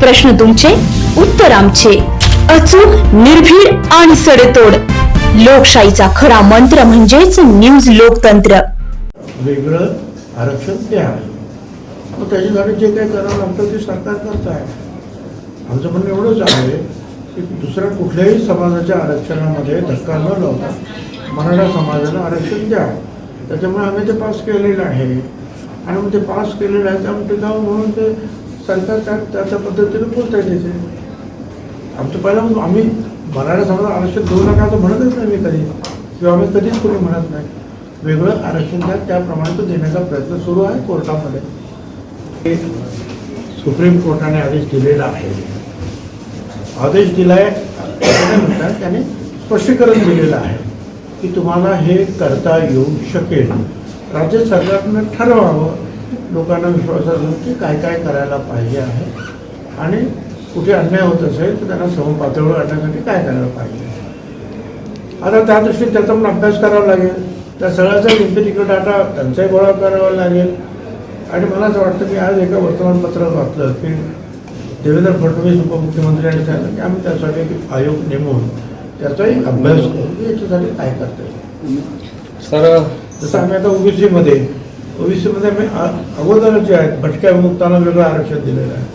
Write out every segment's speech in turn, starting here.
प्रश्न तुमचे उत्तर आमचे. अचूक निर्भीड आणि सडेतोड. लोकशाहीचा खरा मंत्र म्हणजेच न्यूज लोकतंत्र. वेगळं आरक्षण द्या मग त्याच्यासाठी जे काही करावं लागतं ते सरकार करत आहे. आमचं म्हणणं एवढंच आहे की दुसऱ्या कुठल्याही समाजाच्या आरक्षणामध्ये धक्का न लावता मराठा समाजाला आरक्षण द्या. त्याच्यामुळे आम्ही ते पास केलेलं आहे. आणि मग ते पास केलेलं आहे त्यामुळे ते जाऊन म्हणून ते सरकार त्या त्या त्या पद्धतीने बोलता येते आमचं पहिला म्हणजे आम्ही मराठा समाजाला आरक्षण देऊ नका असं म्हणतच नाही मी कधी. किंवा आम्ही कधीच कोणी म्हणत नाही. वेगळं आरक्षण द्या त्याप्रमाणे तो देण्याचा प्रयत्न सुरू आहे कोर्टामध्ये. हे सुप्रीम कोर्टाने आदेश दिलेला आहे. आदेश दिलाय म्हणतात त्याने स्पष्टीकरण दिलेलं आहे की तुम्हाला हे करता येऊ शकेल. राज्य सरकारनं ठरवावं लोकांना विश्वासात घेऊन की काय काय करायला पाहिजे आहे आणि कुठे अन्याय होत असेल तर त्यांना समपातळीवर आणण्यासाठी काय करायला पाहिजे आता त्या दृष्टीने त्याचा पण अभ्यास करावा लागेल. त्या सगळ्याचा इम्पेरिकल डाटा त्यांचाही गोळा करावा लागेल. आणि मला असं वाटतं की आज एका वर्तमानपत्रात वाचलं की देवेंद्र फडणवीस उपमुख्यमंत्र्यांनी सांगितलं की आम्ही त्यासाठी एक आयोग नेमून त्याचाही अभ्यास करू की याच्यासाठी काय करता येईल? सर जसं आम्ही आता ओबीसीमध्ये ओबीसीमध्ये मी अगोदरच जे आहेत भटक्या विमुक्तांना वेगळं आरक्षण दिलेलं आहे.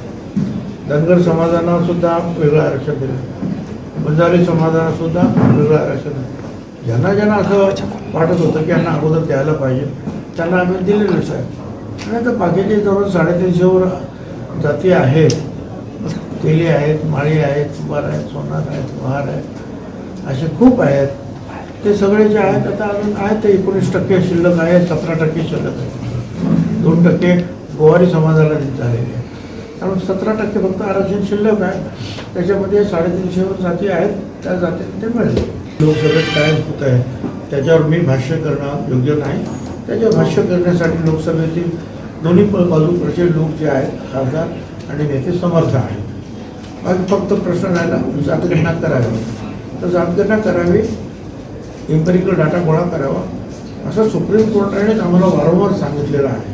धनगर समाजांना सुद्धा वेगळं आरक्षण दिलं आहे. बंजारी समाजाला सुद्धा वेगळं आरक्षण आहे. ज्यांना ज्यांना असं वाटत होतं की यांना अगोदर द्यायला पाहिजे त्यांना आम्ही दिलेलंच आहे आणि आता बाकीचे जवळ साडेतीनशेवर जाती आहेत. तेली आहेत माळी आहेत कुंभार आहेत सोनार आहेत महार आहेत असे खूप आहेत. ते सगळे जे आहेत आता अजून आहेत ते एकोणीस टक्के शिल्लक आहे सतरा टक्के शिल्लक आहे. दोन टक्के गोवारी समाजाला झालेले आहे त्यामुळे सतरा टक्के फक्त आरक्षण शिल्लक आहे. त्याच्यामध्ये साडेतीनशेवर जाती आहेत त्या जातीत ते मिळेल लोकसभेत काय होत आहे त्याच्यावर मी भाष्य करणं योग्य नाही. त्याच्यावर भाष्य करण्यासाठी लोकसभेतील दोन्ही बाजू बाजूकडचे लोक जे आहेत खासदार आणि नेते समर्थ आहेत. मग फक्त प्रश्न राहिला जातगणना करावी. तर जातगणना करावी इम्पेरिकल डाटा गोळा करावा. असं सुप्रीम कोर्टाने आम्हाला वारंवार सांगितलेलं आहे.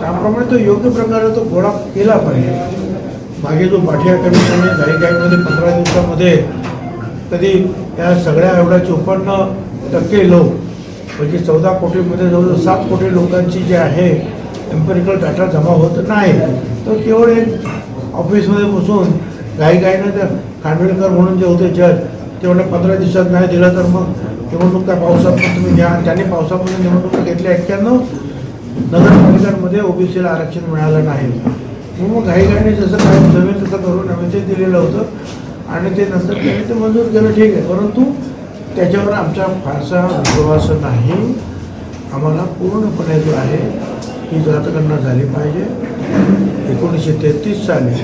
त्याप्रमाणे तो योग्य प्रकारे तो गोळा केला पाहिजे. मागे जो बाठिया कमिशनने घाईघाईमध्ये पंधरा दिवसामध्ये कधी या सगळ्या एवढ्या चोपन्न टक्के लोक म्हणजे चौदा कोटीमध्ये जवळजवळ सात कोटी लोकांची जे आहे एम्पेरिकल डाटा जमा होत नाही. तर केवळ एक ऑफिसमध्ये बसून गाईगाईनं त्या खानविलकर म्हणून जे होते जज तेवढ्या पंधरा दिवसात नाही दिलं तर मग निवडणूक त्या पावसामध्ये तुम्ही घ्या. त्याने पावसामध्ये निवडणूक घेतल्या एक्क्याण्णव नगरपालिकांमध्ये ओबीसीला आरक्षण मिळालं नाही. मग मग घाईघाईने जसं काय जमेल तसं करून आम्ही ते दिलेलं होतं. आणि ते नंतर त्यांनी ते मंजूर केलं ठीक आहे. परंतु त्याच्यावर आमचा फारसा विश्वास नाही. आम्हाला पूर्णपणे जो आहे ही जातगणना झाली पाहिजे. एकोणीसशे तेहतीस साली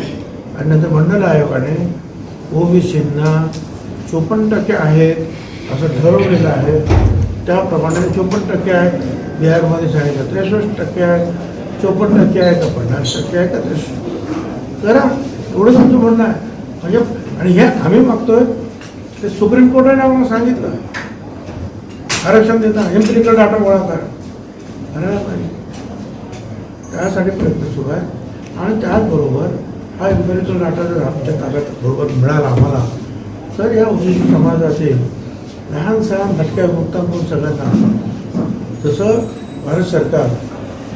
आणि नंतर मंडल आयोगाने ओबीसींना चोपन्न टक्के आहेत असं ठरवलेलं आहे. त्याप्रमाणे चोपन्न टक्के आहेत बिहारमध्ये सांगितलं त्रेसष्ट टक्के आहेत चोपन्न टक्के आहे का पन्नास टक्के आहे का त्रेसष्ट? करा. एवढंच आमचं म्हणणं आहे. म्हणजे आणि हे आम्ही मागतोय. ते सुप्रीम कोर्टाने आम्हाला सांगितलं. आरक्षण देता. एम्पिरिकल डाटा गोळा करा. करायला पाहिजे त्यासाठी प्रयत्न सुरू आहे. आणि त्याचबरोबर हा एम्पेरिकल डाटा जर आमच्या ताब्यात बरोबर मिळाला आम्हाला तर या ओबीसी समाजातील लहान सहान भटक्या मुक्तांकडून सगळ्यांना जसं भारत सरकार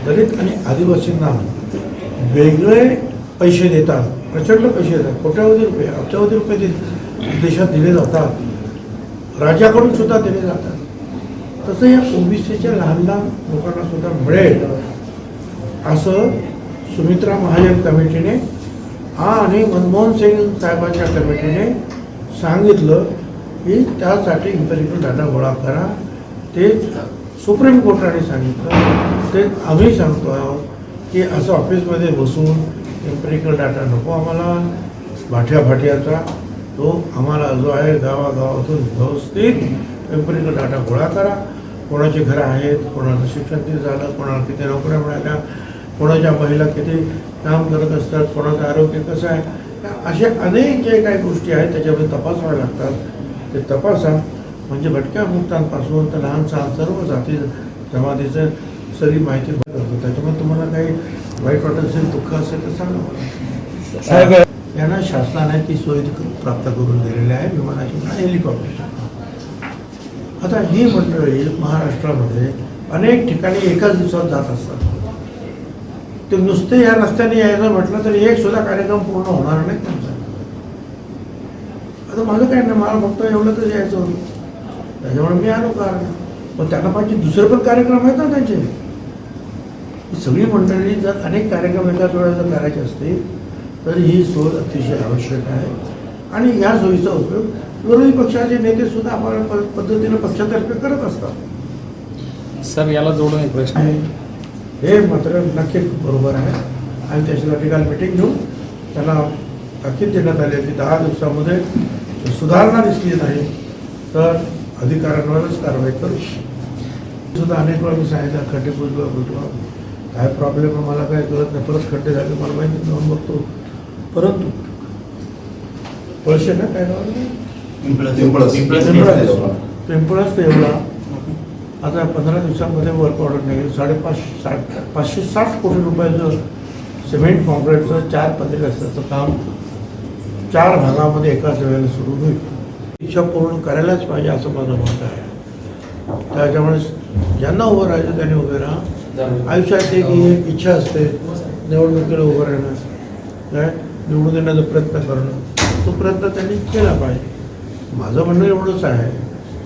दलित आणि आदिवासींना वेगळे पैसे देतात प्रचंड पैसे देतात कोट्यावधी रुपये अब्जावधी रुपये दे- देशात दिले जातात राज्याकडून सुद्धा दिले जातात. तसं या ओबीसीच्या लहान लहान लोकांना सुद्धा मिळेल असं सुमित्रा महाजन कमिटीने आणि मनमोहन सिंग साहेबांच्या कमिटीने सांगितलं की त्यासाठी इम्पेरिकल डाटा गोळा करा. ते सुप्रीम कोर्टाने सांगितलं. ते आम्ही सांगतो आहोत की असं ऑफिसमध्ये बसून इम्पेरिकल डाटा नको आम्हाला. भाट्या भाट्याचा तो आम्हाला जो आहे गावागावातून व्यवस्थित इम्पेरिकल डाटा गोळा करा. कोणाची घरं आहेत कोणाचं शिक्षण किती झालं कोणाला किती नोकऱ्या मिळाल्या कोणाच्या महिला किती काम करत असतात कोणाचं आरोग्य कसं आहे अशा अनेक जे काही गोष्टी आहेत त्याच्यामध्ये तपासाव्या लागतात. ते तपासा. म्हणजे भटक्या मुक्तांपासून तर लहान सहान सर्व जाती जमातीचं सगळी माहिती करतो त्याच्यामुळे तुम्हाला काही वाईट वाटत असेल दुःख असेल तर सांगा साहेब यांना शासनाने ती सोय प्राप्त करून दिलेली आहे. विमानाची म्हणा हेलिकॉप्टरची आता ही मंडळी महाराष्ट्रामध्ये अनेक ठिकाणी एकाच दिवसात जात असतात. ते नुसते या रस्त्याने यायचं म्हटलं तर एक सुद्धा कार्यक्रम पूर्ण होणार नाही त्यांचा. आता माझं काय नाही मला फक्त एवढं तर यायचं होतं. त्याच्यामुळे मी आलो कारण. पण त्यांना पाहिजे दुसरे पण कार्यक्रम आहेत ना त्यांचे. सगळी मंडळी जर अनेक कार्यक्रम एकाच वेळेला जर करायचे असतील तर ही सोय अतिशय आवश्यक आहे. आणि या सोयीचा उपयोग विरोधी पक्षाचे नेते सुद्धा आपण प- पद्धतीनं पक्षातर्फे करत असतात. सर याला जोडून एक प्रश्न आहे. हे मात्र नक्कीच बरोबर आहे. आणि त्याच्यासाठी काल मिटिंग घेऊन त्यांना ताकीद देण्यात आली की दहा दिवसामध्ये सुधारणा दिसली नाही तर अधिकाऱ्यांवरच कारवाई करू. सुद्धा अनेक वेळा मी सांगितलं खड्डे बुजवा बुजवा. काय प्रॉब्लेम आहे मला काय कळत नाही. परत खड्डे झाले मला माहिती जाऊन बघतो. परंतु पैसे ना काय? पिंपळस पिंपळास एवढा आता पंधरा दिवसांमध्ये वर्क ऑर्डर निघेल साडेपाच साठ पाचशे साठ कोटी रुपयाचं सिमेंट कॉन्क्रीटचं चार पदरी रस्त्याचं काम चार भागामध्ये एकाच वेळेला सुरू होईल. इच्छा पूर्ण करायलाच पाहिजे असं माझं मत आहे. त्याच्यामुळे ज्यांना उभं राहायचं त्यांनी उभे राहा. आयुष्यात एक ही एक इच्छा असते निवडणुकीला उभं राहणं. काय? निवडून देण्याचा प्रयत्न करणं. तो प्रयत्न त्यांनी केला पाहिजे. माझं म्हणणं एवढंच आहे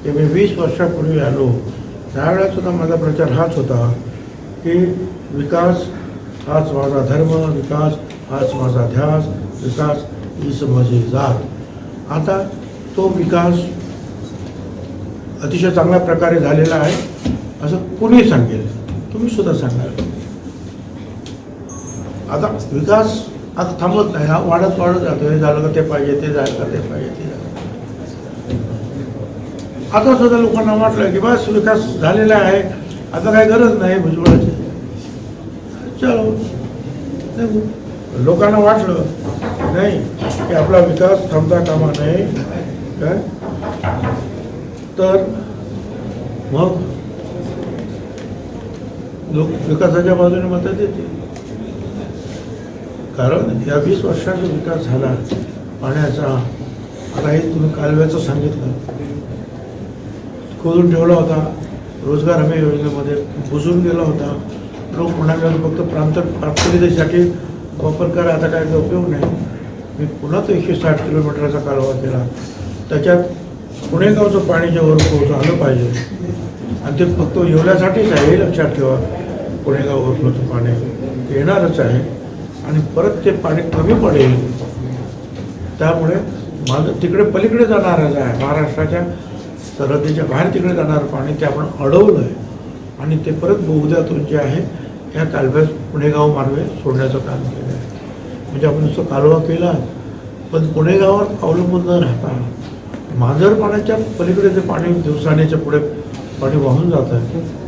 की मी वीस वर्षापूर्वी आलो त्यावेळेसुद्धा माझा प्रचार हाच होता की विकास हाच माझा धर्म विकास हाच माझा ध्यास विकास हीच माझी जात. आता तो विकास अतिशय चांगल्या प्रकारे झालेला आहे असं कुणी सांगेल? तुम्ही सुद्धा सांगाल. आता विकास आता थांबत नाही. हा वाढत वाढत जातो हे झालं का ते पाहिजे ते झालं का ते पाहिजे ते झालं. आता सुद्धा लोकांना वाटलं की बस विकास झालेला आहे. आता काही गरज नाही भुजबळाची. चलो. लोकांना वाटलं नाही की आपला विकास थांबता कामा नये. काय? तर मग लोक विकासाच्या बाजूने मतं देतील. कारण या वीस वर्षाचा विकास झाला पाण्याचा. आता हे तुम्ही कालव्याचं सांगितलं. खोदून ठेवला होता. रोजगार हमी योजनेमध्ये बुजून गेला होता. लोक म्हणाले फक्त प्रांत प्राप्तनिधीसाठी वापर करा आता काय काही उपयोग नाही. मी पुन्हा तो एकशे साठ किलोमीटरचा कालवा केला. त्याच्यात पुणेगावचं पाणी जे वर पोहोचलं पाहिजे. आणि ते फक्त येवल्यासाठीच आहे हे लक्षात ठेवा. पुणेगाव ओव्हरफ्लोचं पाणी येणारच आहे. आणि परत ते पाणी कमी पडेल. त्यामुळे माझं तिकडे पलीकडे जाणारच आहे. महाराष्ट्राच्या सरहद्दीच्या बाहेर तिकडे जाणारं पाणी ते आपण अडवलं आहे आणि ते परत बोगद्यातून जे आहे ह्या कालव्यात पुणेगाव मार्गे सोडण्याचं काम केलं आहे. म्हणजे आपण नुसतं कालवा केला पण पुणेगावावर अवलंबून न राहता मांजर पाण्याच्या पलीकडे जे पाणी दिवसाण्याच्या पुढे पाणी वाहून जातं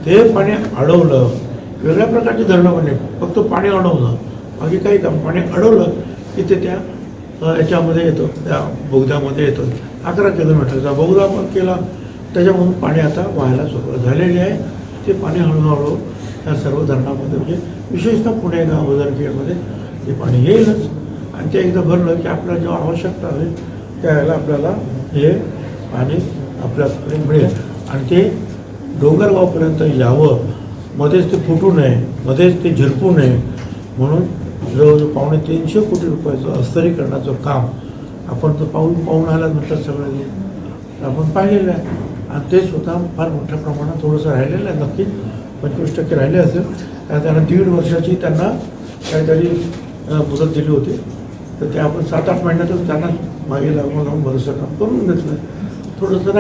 ते पाणी अडवलं. वेगळ्या प्रकारची धरणं पाणी फक्त पाणी अडवलं. बाकी काही काम पाणी अडवलं की ते त्या याच्यामध्ये येतो त्या बोगद्यामध्ये येतो. अकरा किलोमीटरचा बोगदा आपण केला. त्याच्यामधून पाणी आता व्हायला सुरुवात झालेली आहे. ते पाणी हळूहळू त्या सर्व धरणामध्ये म्हणजे विशेषतः पुणे गाव उदरखेडमध्ये ते पाणी येईलच. आणि ते एकदा भरलं की आपल्याला जेव्हा आवश्यकता होईल त्यावेळेला आपल्याला हे पाणी आपल्याकडे मिळेल. आणि ते डोंगरगावपर्यंत यावं. मध्येच ते फुटू नये मध्येच ते झिरपू नये. म्हणून जवळजवळ पावणे तीनशे कोटी रुपयाचं अस्तरीकरणाचं काम आपण तर पाहून पाहून आला म्हणतात सगळ्यांनी तर आपण पाहिलेलं आहे. आणि ते स्वतः फार मोठ्या प्रमाणात थोडंसं राहिलेलं आहे नक्की पंचवीस टक्के राहिले असेल. आणि त्यांना दीड वर्षाची त्यांना काहीतरी मुदत दिली होती. तर ते आपण सात आठ महिन्यातच त्यांना मागे लागून लावून बरंचसं काम करून घेतलं. थोडंसं